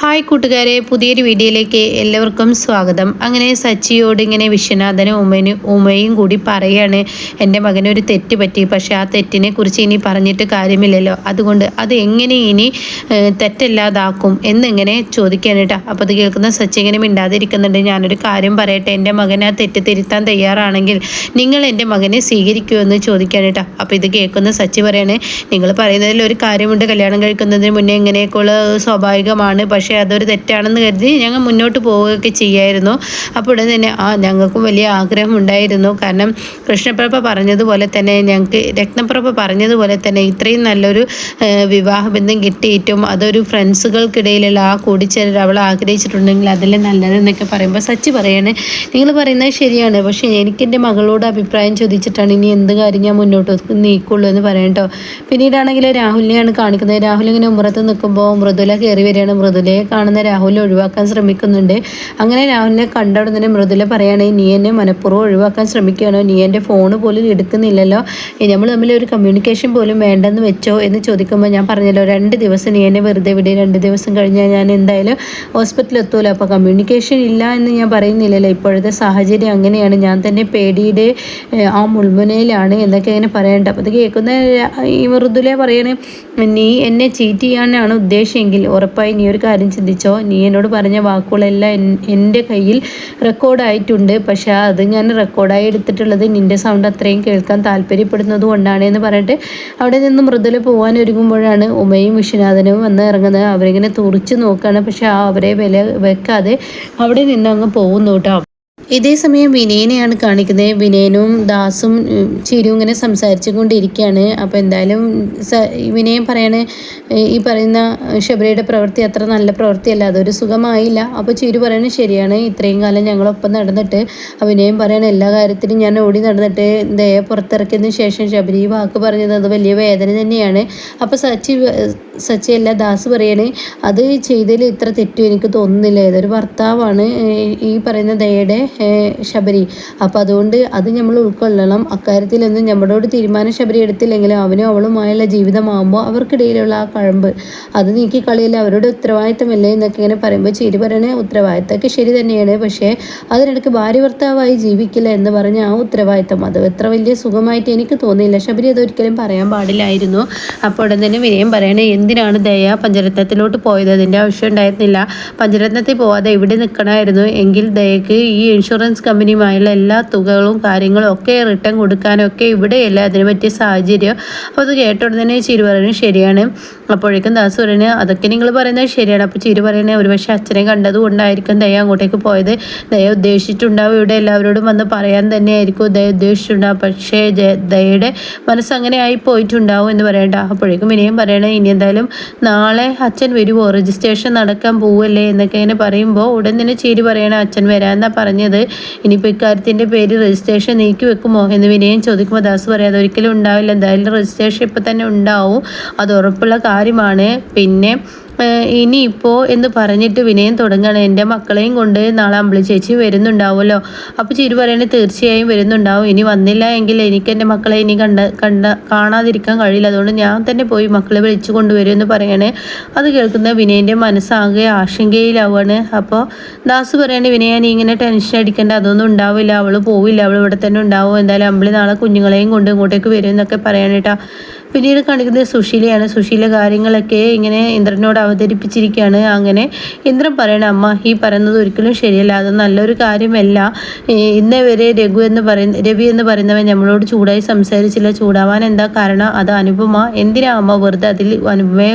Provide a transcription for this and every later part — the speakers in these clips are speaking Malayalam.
ഹായ് കൂട്ടുകാരെ പുതിയൊരു വീഡിയോയിലേക്ക് എല്ലാവർക്കും സ്വാഗതം. അങ്ങനെ സച്ചിയോട് ഇങ്ങനെ വിശ്വനാഥനും ഉമ്മനും ഉമ്മയും കൂടി പറയാണ് എന്റെ മകനൊരു തെറ്റ് പറ്റി. പക്ഷേ ആ തെറ്റിനെ കുറിച്ച് ഇനി പറഞ്ഞിട്ട് കാര്യമില്ലല്ലോ. അതുകൊണ്ട് അത് എങ്ങനെ ഇനി തെറ്റല്ലാതാക്കും? എന്നിങ്ങനെ ചോദിക്കാണ് കേട്ടോ. അപ്പോൾ അത് കേൾക്കുന്ന സച്ചി ഇങ്ങനെ മിണ്ടാതിരിക്കുന്നുണ്ട്. ഞാനൊരു കാര്യം പറയട്ടെ. എന്റെ മകൻ ആ തെറ്റ് തിരുത്താൻ തയ്യാറാണെങ്കിൽ നിങ്ങൾ എന്റെ മകനെ സ്വീകരിക്കുമോ എന്ന് ചോദിക്കാൻ കേട്ടോ. അപ്പോൾ ഇത് കേൾക്കുന്ന സച്ചി പറയാണ് നിങ്ങൾ പറയുന്നതിൽ ഒരു കാര്യമുണ്ട്. കല്യാണം കഴിക്കുന്നതിന് മുന്നേ ഇങ്ങനെയൊക്കെയുള്ള സ്വാഭാവികമാണ്. പക്ഷേ അതൊരു തെറ്റാണെന്ന് കരുതി ഞങ്ങൾ മുന്നോട്ട് പോവുകയൊക്കെ ചെയ്യായിരുന്നു. അപ്പോൾ തന്നെ ആ ഞങ്ങൾക്കും വലിയ ആഗ്രഹം ഉണ്ടായിരുന്നു. കാരണം കൃഷ്ണപ്രഭ പറഞ്ഞതുപോലെ തന്നെ ഞങ്ങൾക്ക് രത്നപ്രഭ പറഞ്ഞതുപോലെ തന്നെ ഇത്രയും നല്ലൊരു വിവാഹബന്ധം കിട്ടിയിട്ടും അതൊരു ഫ്രണ്ട്സുകൾക്കിടയിലുള്ള ആ കൂടിച്ചേരൽ അവൾ ആഗ്രഹിച്ചിട്ടുണ്ടെങ്കിൽ അതിലെ നല്ലതെന്നൊക്കെ പറയുമ്പോൾ സച്ചി പറയണേ നിങ്ങൾ പറയുന്നത് ശരിയാണ്. പക്ഷേ എനിക്ക് എന്റെ മകളോട് അഭിപ്രായം ചോദിച്ചിട്ടാണ് ഇനി എന്ത് കാര്യം ഞാൻ മുന്നോട്ട് നീക്കുള്ളൂ എന്ന് പറയണം കേട്ടോ പിന്നീടാണെങ്കിൽ രാഹുലിനെയാണ് കാണിക്കുന്നത്. രാഹുൽ ഇങ്ങനെ ഉമ്മറത്ത് നിൽക്കുമ്പോൾ മൃദുല കയറി വരികയാണ്. മൃദുലയെ കാണുന്ന രാഹുൽ ഒഴിവാക്കാൻ ശ്രമിക്കുന്നുണ്ട്. അങ്ങനെ രാഹുലിനെ കണ്ട ഉടനെ മൃദുല പറയുകയാണെങ്കിൽ നീ എന്നെ മനഃപൂർവം ഒഴിവാക്കാൻ ശ്രമിക്കുകയാണോ? നീ എന്റെ ഫോൺ പോലും എടുക്കുന്നില്ലല്ലോ. നമ്മൾ തമ്മിൽ ഒരു കമ്മ്യൂണിക്കേഷൻ പോലും വേണ്ടെന്ന് വെച്ചോ? എന്ന് ചോദിക്കുമ്പോൾ ഞാൻ പറഞ്ഞല്ലോ രണ്ട് ദിവസം നീ എന്നെ വെറുതെ വിട്. രണ്ട് ദിവസം കഴിഞ്ഞാൽ ഞാൻ എന്തായാലും ഹോസ്പിറ്റലിൽ എത്തൂല. അപ്പോൾ കമ്മ്യൂണിക്കേഷൻ ഇല്ല എന്ന് ഞാൻ പറയുന്നില്ലല്ലോ. ഇപ്പോഴത്തെ സാഹചര്യം അങ്ങനെയാണ്. ഞാൻ തന്നെ പേടിയുടെ ആ മുൾമുനയിലാണ് എന്നൊക്കെ ഇങ്ങനെ പറയണ്ട. അപ്പോൾ അത് കേൾക്കുന്ന ഈ മൃദുല പറയണേ നീ എന്നെ ചീറ്റ് ചെയ്യാനാണ് ഉദ്ദേശമെങ്കിൽ ഉറപ്പായി നീ ഒരു കാര്യം ചിന്തിച്ചോ നീ എന്നോട് പറഞ്ഞ വാക്കുകളെല്ലാം എൻ- എന്റെ കയ്യിൽ റെക്കോർഡായിട്ടുണ്ട് പക്ഷെ അത് ഞാൻ റെക്കോർഡായി എടുത്തിട്ടുള്ളത് നിന്റെ സൗണ്ട് അത്രയും കേൾക്കാൻ താല്പര്യപ്പെടുന്നത് കൊണ്ടാണ് എന്ന് പറഞ്ഞിട്ട് അവിടെ നിന്ന് മൃദുല പോകാൻ ഒരുങ്ങുമ്പോഴാണ് ഉമയും വിശ്വനാഥനും വന്ന് ഇറങ്ങുന്നത്. അവരിങ്ങനെ തുറിച്ച് നോക്കുകയാണ് പക്ഷെ അവരെ വില വെക്കാതെ അവിടെ നിന്ന് അങ്ങ് പോകുന്നു കേട്ടോ. ഇതേ സമയം വിനയനെയാണ് കാണിക്കുന്നത്. വിനയനും ദാസും ചിരു ഇങ്ങനെ സംസാരിച്ചു കൊണ്ടിരിക്കുകയാണ് അപ്പോൾ എന്തായാലും വിനയൻ പറയാണ് ഈ പറയുന്ന ശബരിയുടെ പ്രവൃത്തി അത്ര നല്ല പ്രവൃത്തിയല്ല അതൊരു സുഖമായില്ല. അപ്പോൾ ചിരു പറയണത് ശരിയാണ് ഇത്രയും കാലം ഞങ്ങളൊപ്പം നടന്നിട്ട്. വിനയൻ പറയണ എല്ലാ കാര്യത്തിലും ഞാൻ ഓടി നടന്നിട്ട് ദയ പുറത്തിറക്കിയതിന് ശേഷം ശബരി വാക്ക് പറഞ്ഞത് അത് വലിയ വേദന തന്നെയാണ്. അപ്പോൾ സച്ചി സച്ചി അല്ല ദാസ് പറയാണ് അത് ചെയ്തതിൽ ഇത്ര തെറ്റും എനിക്ക് തോന്നുന്നില്ല. ഏതൊരു ഭർത്താവാണ് ഈ പറയുന്ന ദയയുടെ ശബരി. അപ്പോൾ അതുകൊണ്ട് അത് നമ്മൾ ഉൾക്കൊള്ളണം. അക്കാര്യത്തിലൊന്നും നമ്മളോട് തീരുമാനം ശബരി എടുത്തില്ലെങ്കിലും അവനും അവളുമായുള്ള ജീവിതമാകുമ്പോൾ അവർക്കിടയിലുള്ള ആ കഴമ്പ് അത് നീക്കി കളിയില്ല അവരുടെ ഉത്തരവാദിത്തമല്ലേ എന്നൊക്കെ ഇങ്ങനെ പറയുമ്പോൾ ചിരി പറയണേ ഉത്തരവാദിത്തമൊക്കെ ശരി തന്നെയാണ്. പക്ഷേ അതിനിടയ്ക്ക് ഭാര്യ ഭർത്താവായി ജീവിക്കില്ല എന്ന് പറഞ്ഞ ആ ഉത്തരവാദിത്തം അത് എത്ര വലിയ സുഖമായിട്ട് എനിക്ക് തോന്നിയില്ല. ശബരി അതൊരിക്കലും പറയാൻ പാടില്ലായിരുന്നു. അപ്പോൾ ഉടൻ തന്നെ വിനയം പറയണേ എന്തിനാണ് ദയ പഞ്ചരത്നത്തിലോട്ട് പോയത്? അതിന്റെ ആവശ്യം ഉണ്ടായിരുന്നില്ല. പഞ്ചരത്നത്തിൽ പോവാതെ ഇവിടെ നിൽക്കണമായിരുന്നു? എങ്കിൽ ദയക്ക് ഈ ഇൻഷുറൻസ് കമ്പനിയുമായുള്ള എല്ലാ തുകകളും കാര്യങ്ങളും ഒക്കെ റിട്ടേൺ കൊടുക്കാനൊക്കെ ഇവിടെയല്ല അതിന് പറ്റിയ സാഹചര്യം. അപ്പോൾ അത് കേട്ട ഉടനെ ചിരി പറയുന്നത് ശരിയാണ്. അപ്പോഴേക്കും ദാസ് പറയുന്നത് അതൊക്കെ നിങ്ങൾ പറയുന്നത് ശരിയാണ്. അപ്പോൾ ചിരി പറയുന്നത് ഒരുപക്ഷെ അച്ഛനെ കണ്ടത് കൊണ്ടായിരിക്കും ദയ അങ്ങോട്ടേക്ക് പോയത്. ദയ ഉദ്ദേശിച്ചിട്ടുണ്ടാവും ഇവിടെ എല്ലാവരോടും വന്ന് പറയാൻ തന്നെയായിരിക്കും ദയ ഉദ്ദേശിച്ചിട്ടുണ്ടാവും പക്ഷേ ദയയുടെ മനസ്സ് അങ്ങനെ ആയി പോയിട്ടുണ്ടാവും എന്ന് പറയണ്ട. അപ്പോഴേക്കും ഇനിയും പറയണേ ഇനി എന്തായാലും നാളെ അച്ഛൻ വരുമോ രജിസ്ട്രേഷൻ നടക്കാൻ പോവല്ലേ? എന്നൊക്കെ ഇങ്ങനെ പറയുമ്പോൾ ഉടൻ തന്നെ ചിരി പറയണേ അച്ഛൻ വരാമെന്നാണ് പറഞ്ഞത്. ഇനിയിപ്പോൾ ഇക്കാര്യത്തിന്റെ പേര് രജിസ്ട്രേഷൻ നീക്കി വെക്കുമോ എന്ന് വിനയം ചോദിക്കുമ്പോൾ ദാസ് പറയാതെ ഒരിക്കലും ഉണ്ടാവില്ല. എന്തായാലും രജിസ്ട്രേഷൻ ഇപ്പം തന്നെ ഉണ്ടാവും. അത് ഉറപ്പുള്ള കാര്യമാണ്. പിന്നെ ഇനിയിപ്പോൾ എന്ന് പറഞ്ഞിട്ട് വിനയം തുടങ്ങുകയാണ് എന്റെ മക്കളെയും കൊണ്ട് നാളെ അമ്പിളി ചേച്ചി വരുന്നുണ്ടാവുമല്ലോ. അപ്പോൾ ചിരി പറയണേ തീർച്ചയായും വരുന്നുണ്ടാവും. ഇനി വന്നില്ല എങ്കിൽ എനിക്ക് എന്റെ മക്കളെ ഇനി കണ്ട കണ്ട കാണാതിരിക്കാൻ കഴിയില്ല. അതുകൊണ്ട് ഞാൻ തന്നെ പോയി മക്കളെ വിളിച്ചു കൊണ്ടുവരും എന്ന് പറയണേ. അത് കേൾക്കുന്ന വിനയന്റെ മനസ്സാകെ ആശങ്കയിലാവുകയാണ്. അപ്പോൾ ദാസ് പറയണേ വിനയ നീ ഇങ്ങനെ ടെൻഷൻ അടിക്കേണ്ട. അതൊന്നും ഉണ്ടാവില്ല. അവൾ പോവില്ല. അവൾ ഇവിടെ തന്നെ ഉണ്ടാവും. എന്തായാലും അമ്പിളി നാളെ കുഞ്ഞുങ്ങളെയും കൊണ്ട് ഇങ്ങോട്ടേക്ക് വരും എന്നൊക്കെ പറയാനേട്ടാ പിന്നീട് കാണിക്കുന്നത് സുശീലയാണ്. സുശീല കാര്യങ്ങളൊക്കെ ഇങ്ങനെ ഇന്ദ്രനോട് അവതരിപ്പിച്ചിരിക്കുകയാണ്. അങ്ങനെ ഇന്ദ്രൻ പറയണ അമ്മ ഈ പറയുന്നത് ഒരിക്കലും ശരിയല്ല. അത് നല്ലൊരു കാര്യമല്ല. ഇന്നേ വരെ രഘു എന്ന് പറയുന്ന രവി എന്ന് പറയുന്നവൻ നമ്മളോട് ചൂടായി സംസാരിച്ചില്ല. ചൂടാവാൻ എന്താ കാരണം? അത് അനുപമ. എന്തിനാ അമ്മ വെറുതെ അതിൽ അനുപമയെ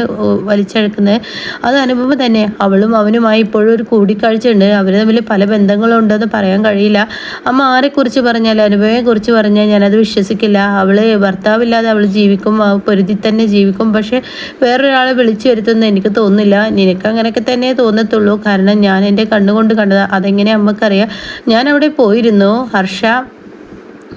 വലിച്ചെടുക്കുന്നത്? അത് അനുപമ തന്നെ. അവളും അവനുമായി ഇപ്പോഴും ഒരു കൂടിക്കാഴ്ച ഉണ്ട് അവർ തമ്മിൽ പല ബന്ധങ്ങളുണ്ടെന്ന് പറയാൻ കഴിയില്ല. അമ്മ ആരെക്കുറിച്ച് പറഞ്ഞാൽ അനുപമയെക്കുറിച്ച് പറഞ്ഞാൽ ഞാനത് വിശ്വസിക്കില്ല. അവൾ ഭർത്താവില്ലാതെ അവൾ ജീവിക്കും. പൊരുതി തന്നെ ജീവിക്കും. പക്ഷെ വേറൊരാളെ വിളിച്ചു വരുത്തുമെന്ന് എനിക്ക് തോന്നുന്നില്ല. നിനക്ക് അങ്ങനെയൊക്കെ തന്നെ തോന്നത്തുള്ളൂ. കാരണം ഞാൻ എന്റെ കണ്ണുകൊണ്ട് കണ്ടത്. അതെങ്ങനെ അമ്മക്കറിയാം? ഞാൻ അവിടെ പോയിരുന്നു. ഹർഷ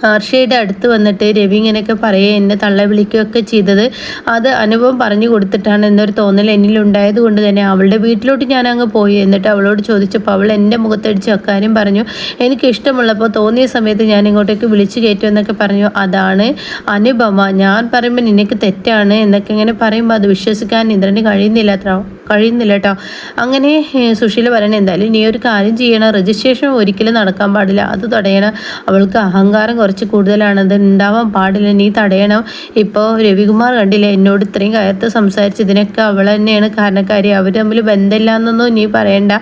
ഹർഷയുടെ അടുത്ത് വന്നിട്ട് രവി ഇങ്ങനെയൊക്കെ പറയുക എന്നെ തള്ള വിളിക്കുകയൊക്കെ ചെയ്തത്. അത് അനുഭവം പറഞ്ഞു കൊടുത്തിട്ടാണ് എന്നൊരു തോന്നൽ എന്നിലുണ്ടായത് കൊണ്ട് തന്നെ അവളുടെ വീട്ടിലോട്ട് ഞാൻ അങ്ങ് പോയി. എന്നിട്ട് അവളോട് ചോദിച്ചപ്പോൾ അവൾ എന്റെ മുഖത്തടിച്ച് അക്കാര്യം പറഞ്ഞു. എനിക്ക് ഇഷ്ടമുള്ളപ്പോൾ തോന്നിയ സമയത്ത് ഞാൻ ഇങ്ങോട്ടേക്ക് വിളിച്ചു കയറ്റും എന്നൊക്കെ പറഞ്ഞു. അതാണ് അനുപമ. ഞാൻ പറയുമ്പോൾ നിനക്ക് തെറ്റാണ് എന്നൊക്കെ ഇങ്ങനെ പറയുമ്പോൾ അത് വിശ്വസിക്കാൻ ഇന്ദ്രന് കഴിയുന്നില്ല കഴിയുന്നില്ല കേട്ടോ അങ്ങനെ സുശീല പറയണേ എന്തായാലും നീ ഒരു കാര്യം ചെയ്യണം. രജിസ്ട്രേഷൻ ഒരിക്കലും നടക്കാൻ പാടില്ല. അത് തടയണം. അവൾക്ക് അഹങ്കാരം കുറച്ച് കൂടുതലാണ്. അത് ഉണ്ടാവാൻ പാടില്ല. നീ തടയണം. ഇപ്പോൾ രവികുമാർ കണ്ടില്ലേ എന്നോട് ഇത്രയും കയർത്ത് സംസാരിച്ചതിനൊക്കെ അവൾ തന്നെയാണ് കാരണക്കാരി. അവർ തമ്മിൽ ബന്ധമില്ല എന്നൊന്നും നീ പറയണ്ട.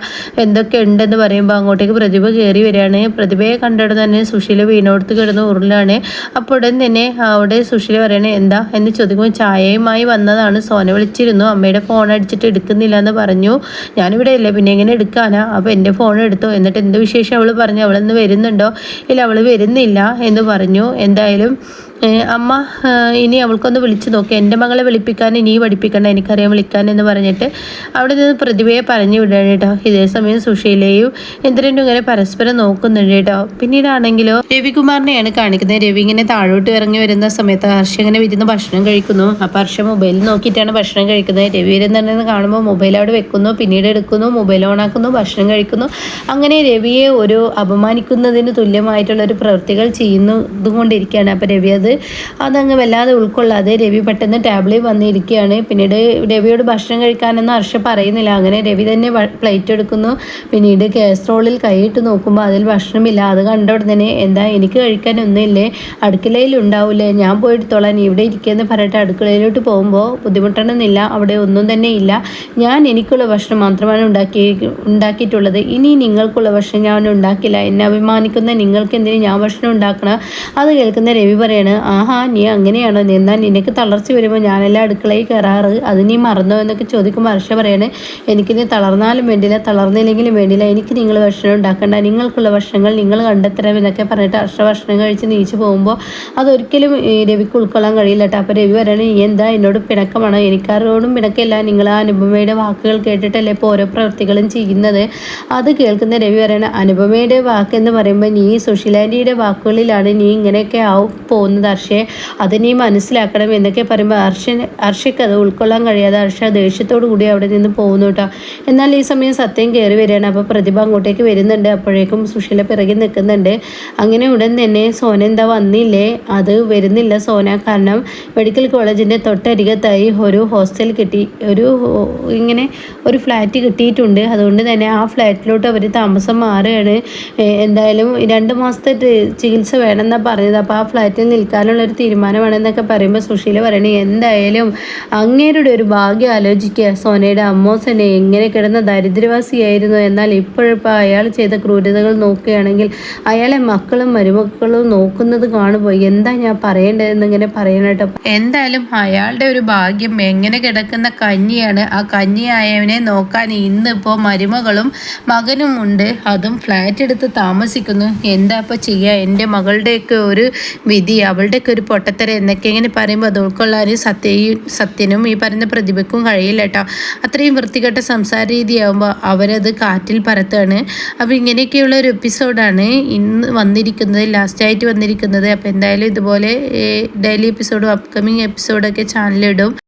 എന്തൊക്കെ ഉണ്ടെന്ന് പറയുമ്പോൾ അങ്ങോട്ടേക്ക് പ്രതിഭ കയറി വരികയാണ്. പ്രതിഭയെ കണ്ടിടന്ന് തന്നെ സുശീല വീണോടുത്ത് കിടന്ന് ഉരുളാണ്. അപ്പോൾ ഉടൻ തന്നെ അവിടെ സുശീല പറയണേ എന്താ? എന്ന് ചോദിക്കുമ്പോൾ ചായയുമായി വന്നതാണ്. സോന വിളിച്ചിരുന്നു. അമ്മയുടെ ഫോൺ അടിച്ചിട്ട് എടുക്കുന്നില്ല എന്ന് പറഞ്ഞു. ഞാനിവിടെ ഇല്ല പിന്നെ എങ്ങനെ എടുക്കാനാ? അപ്പോൾ എന്റെ ഫോൺ എടുത്തു. എന്നിട്ട് എന്ത് വിശേഷം അവൾ പറഞ്ഞു? അവളൊന്ന് വരുന്നുണ്ടോ? ഇല്ല അവൾ വരുന്നില്ല. എന്ന് പറഞ്ഞു. എന്തായാലും അമ്മ ഇനി അവൾക്കൊന്ന് വിളിച്ചു നോക്കി. എന്റെ മകളെ വിളിപ്പിക്കാൻ ഇനി പഠിപ്പിക്കണ്ട എനിക്കറിയാം വിളിക്കാൻ എന്ന് പറഞ്ഞിട്ട് അവിടെ നിന്ന് പ്രതിഭയെ പറഞ്ഞു വിടുകയാണ് കേട്ടോ. ഇതേ സമയം സുശീലയും എന്തിനും ഇങ്ങനെ പരസ്പരം നോക്കുന്നുണ്ട് കേട്ടോ. പിന്നീടാണെങ്കിലോ രവികുമാറിനെയാണ് കാണിക്കുന്നത്. രവി ഇങ്ങനെ താഴോട്ട് ഇറങ്ങി വരുന്ന സമയത്ത് ഹർഷ ഇങ്ങനെ വിരുന്ന് ഭക്ഷണം കഴിക്കുന്നു. അപ്പം ഹർഷ മൊബൈലിൽ നോക്കിയിട്ടാണ് ഭക്ഷണം കഴിക്കുന്നത്. രവി വരുന്നുണ്ടെന്ന് കാണുമ്പോൾ മൊബൈൽ അവിടെ വെക്കുന്നു പിന്നീട് എടുക്കുന്നു മൊബൈൽ ഓണാക്കുന്നു ഭക്ഷണം കഴിക്കുന്നു. അങ്ങനെ രവിയെ ഒരു അപമാനിക്കുന്നതിന് തുല്യമായിട്ടുള്ള ഒരു പ്രവൃത്തികൾ ചെയ്യുന്നതുകൊണ്ടിരിക്കുകയാണ് അപ്പം രവി അത് അതങ്ങ് വല്ലാതെ ഉൾക്കൊള്ളാതെ രവി പെട്ടെന്ന് ടേബിളിൽ വന്നിരിക്കുകയാണ്. പിന്നീട് രവിയോട് ഭക്ഷണം കഴിക്കാനൊന്നും ഹർഷ പറയുന്നില്ല. അങ്ങനെ രവി തന്നെ പ്ലേറ്റ് എടുക്കുന്നു. പിന്നീട് കാസ്ട്രോളിൽ കൈയിട്ട് നോക്കുമ്പോൾ അതിൽ ഭക്ഷണമില്ല. അത് കണ്ട ഉടനെ എന്താ എനിക്ക് കഴിക്കാനൊന്നുമില്ലേ അടുക്കളയിൽ ഉണ്ടാവില്ലേ ഞാൻ പോയിട്ടോളാൻ ഇവിടെ ഇരിക്കുകയെന്ന് പറഞ്ഞിട്ട് അടുക്കളയിലോട്ട് പോകുമ്പോൾ ബുദ്ധിമുട്ടണമെന്നില്ല. അവിടെ ഒന്നും തന്നെ ഇല്ല. ഞാൻ എനിക്കുള്ള ഭക്ഷണം മാത്രമാണ് ഉണ്ടാക്കി ഉണ്ടാക്കിയിട്ടുള്ളത്. ഇനി നിങ്ങൾക്കുള്ള ഭക്ഷണം ഞാൻ ഉണ്ടാക്കില്ല. എന്നെ അഭിമാനിക്കുന്ന നിങ്ങൾക്ക് എന്തിനു ഞാൻ ഭക്ഷണം ഉണ്ടാക്കണം? അത് കേൾക്കുന്ന രവി പറയാണ് ആഹാ നീ അങ്ങനെയാണോ? എന്നാൽ നിനക്ക് തളർച്ച വരുമ്പോൾ ഞാനെല്ലാം അടുക്കളയിൽ കയറാറ്? അത് നീ മറന്നോ എന്നൊക്കെ ചോദിക്കുമ്പോൾ ഹർഷ പറയാണ് നീ തളർന്നാലും വേണ്ടില്ല തളർന്നില്ലെങ്കിലും വേണ്ടില്ല. എനിക്ക് നിങ്ങൾ ഭക്ഷണം ഉണ്ടാക്കണ്ട. നിങ്ങൾക്കുള്ള ഭക്ഷണങ്ങൾ നിങ്ങൾ കണ്ടെത്തണം എന്നൊക്കെ പറഞ്ഞിട്ട് ഹർഷ ഭക്ഷണം കഴിച്ച് നീച്ചു പോകുമ്പോൾ അതൊരിക്കലും രവിക്ക് ഉൾക്കൊള്ളാൻ കഴിയില്ല കേട്ടോ. അപ്പോൾ രവി പറയണേ നീ എന്താ എന്നോട് പിണക്കമാണോ? എനിക്കാരോടും പിണക്കമില്ല. നിങ്ങൾ ആ അനുപമയുടെ വാക്കുകൾ കേട്ടിട്ടല്ലേ ഇപ്പോൾ ഓരോ പ്രവൃത്തികളും ചെയ്യുന്നത്? അത് കേൾക്കുന്ന രവി പറയണ അനുപമയുടെ വാക്കെന്ന് പറയുമ്പോൾ നീ സുശീലാന്റിയുടെ വാക്കുകളിലാണ് നീ ഇങ്ങനെയൊക്കെ ആവും പോകുന്നത്. ഹർഷയെ അത് നീ മനസ്സിലാക്കണം എന്നൊക്കെ പറയുമ്പോൾ ഹർഷൻ ഹർഷയ്ക്ക് അത് ഉൾക്കൊള്ളാൻ കഴിയാതെ ഹർഷ ദേഷ്യത്തോടു കൂടി അവിടെ നിന്ന് പോകുന്നു കേട്ടോ. എന്നാൽ ഈ സമയം സത്യം കയറി വരികയാണ്. അപ്പോൾ പ്രതിഭ അങ്ങോട്ടേക്ക് വരുന്നുണ്ട്. അപ്പോഴേക്കും സുശീല പിറകെ നിൽക്കുന്നുണ്ട്. അങ്ങനെ ഉടൻ തന്നെ സോന എന്താ വന്നില്ലേ? അത് വരുന്നില്ല സോന. കാരണം മെഡിക്കൽ കോളേജിന്റെ തൊട്ടരികത്തായി ഒരു ഹോസ്റ്റൽ കിട്ടി ഒരു ഇങ്ങനെ ഒരു ഫ്ലാറ്റ് കിട്ടിയിട്ടുണ്ട്. അതുകൊണ്ട് തന്നെ ആ ഫ്ലാറ്റിലോട്ട് അവർ താമസം മാറുകയാണ്. എന്തായാലും രണ്ട് മാസത്തെ ചികിത്സ വേണമെന്നാണ് പറഞ്ഞത്. അപ്പോൾ ആ ഫ്ലാറ്റിൽ നിൽക്കാനുള്ള ഒരു തീരുമാനമാണെന്നൊക്കെ പറയുമ്പോൾ സുശീല പറയണേ എന്തായാലും അങ്ങേരുടെ ഒരു ഭാഗ്യം ആലോചിക്കുക. സോനയുടെ അമ്മോസനെ എങ്ങനെ കിടന്ന ദരിദ്രവാസിയായിരുന്നു. എന്നാൽ ഇപ്പോഴിപ്പോൾ അയാൾ ചെയ്ത ക്രൂരതകൾ നോക്കുകയാണെങ്കിൽ അയാളെ മക്കളും മരുമക്കളും നോക്കുന്നത് കാണുമ്പോൾ എന്താ ഞാൻ പറയേണ്ടതെന്ന് ഇങ്ങനെ പറയണം കേട്ടോ. എന്തായാലും അയാളുടെ ഒരു ഭാഗ്യം എങ്ങനെ കിടക്കുന്ന കഞ്ഞിയാണ്. ആ കഞ്ഞിയായവനെ നോക്കാൻ ഇന്നിപ്പോൾ മരുമകളും മകനും ഉണ്ട്. അതും ഫ്ലാറ്റ് എടുത്ത് താമസിക്കുന്നു. എന്താ ഇപ്പോൾ ചെയ്യുക എന്റെ മകളുടെയൊക്കെ ഒരു വിധി അവളുടെയൊക്കെ ഒരു പൊട്ടത്തര എന്നൊക്കെ ഇങ്ങനെ പറയുമ്പോൾ അത് ഉൾക്കൊള്ളാനും സത്യയും സത്യനും ഈ പറയുന്ന പ്രതിഭയ്ക്കും കഴിയില്ല കേട്ടോ. അത്രയും വൃത്തികെട്ട സംസാര രീതിയാകുമ്പോൾ അവരത് കാറ്റിൽ പറത്താണ് അപ്പോൾ ഇങ്ങനെയൊക്കെയുള്ള ഒരു എപ്പിസോഡാണ് ഇന്ന് വന്നിരിക്കുന്നത് ലാസ്റ്റായിട്ട് വന്നിരിക്കുന്നത്. അപ്പോൾ എന്തായാലും ഇതുപോലെ ഡെയിലി എപ്പിസോഡും അപ്കമിങ് എപ്പിസോഡൊക്കെ ചാനലിടും